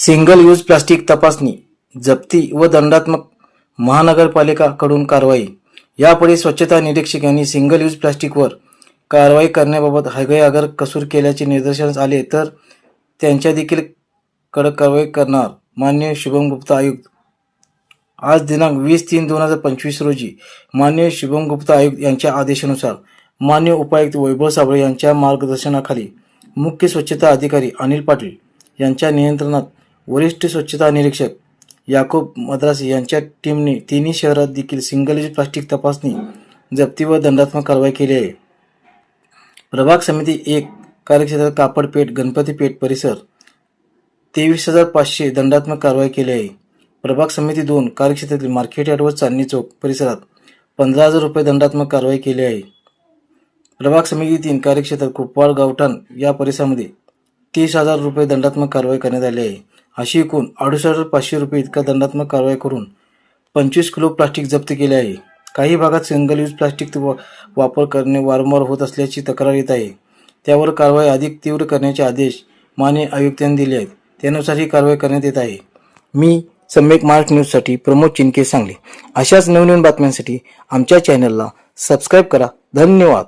Single use plastic तपासणी जप्ती व दंडात्मक महानगरपालिकाकडून कारवाई. यापुढे स्वच्छता निरीक्षक यांनी सिंगल यूज प्लास्टिकवर कारवाई करण्याबाबत हगैयागर कसूर केल्याचे निदर्शनास आले तर त्यांच्या देखील कडक कारवाई करणार मान्य शुभम गुप्ता आयुक्त. आज दिनांक वीस तीन दोन हजार पंचवीस रोजी मान्य शुभम गुप्ता आयुक्त यांच्या आदेशानुसार मान्य उपायुक्त वैभव साबळे यांच्या मार्गदर्शनाखाली मुख्य स्वच्छता अधिकारी अनिल पाटील यांच्या नियंत्रणात वरिष्ठ स्वच्छता निरीक्षक याकूब मद्रासी यांच्या टीमने तिन्ही शहरात देखील सिंगल यूज प्लास्टिक तपासणी जप्ती व दंडात्मक कारवाई केली आहे. प्रभाग समिती एक कार्यक्षेत्रात कापडपेठ गणपतीपेठ परिसर तेवीस हजार पाचशे दंडात्मक कारवाई केली आहे. प्रभाग समिती दोन कार्यक्षेत्रातील मार्केट यार्ड व चांदणी चौक परिसरात पंधरा हजार रुपये दंडात्मक कारवाई केली आहे. प्रभाग समिती तीन कार्यक्षेत्रात कुपवाड गावठाण या परिसरामध्ये तीस हजार रुपये दंडात्मक कारवाई करण्यात आली आहे. अशी एकूण अडुसष्ट हजार पाचशे रुपये इतका दंडात्मक कारवाई करून पंचवीस किलो प्लास्टिक जप्त केले आहे. काही भागात सिंगल यूज प्लास्टिक वा- वापर करणे वारंवार होत असल्याची तक्रार येत आहे. त्यावर कारवाई अधिक तीव्र करण्याचे आदेश माने आयुक्तांनी दिले आहेत. त्यानुसार ही कारवाई करण्यात येत आहे. मी सम्यक मार्क न्यूजसाठी प्रमोद चिनके सांगले. अशाच नवनवीन बातम्यांसाठी आमच्या चॅनलला सबस्क्राईब करा. धन्यवाद.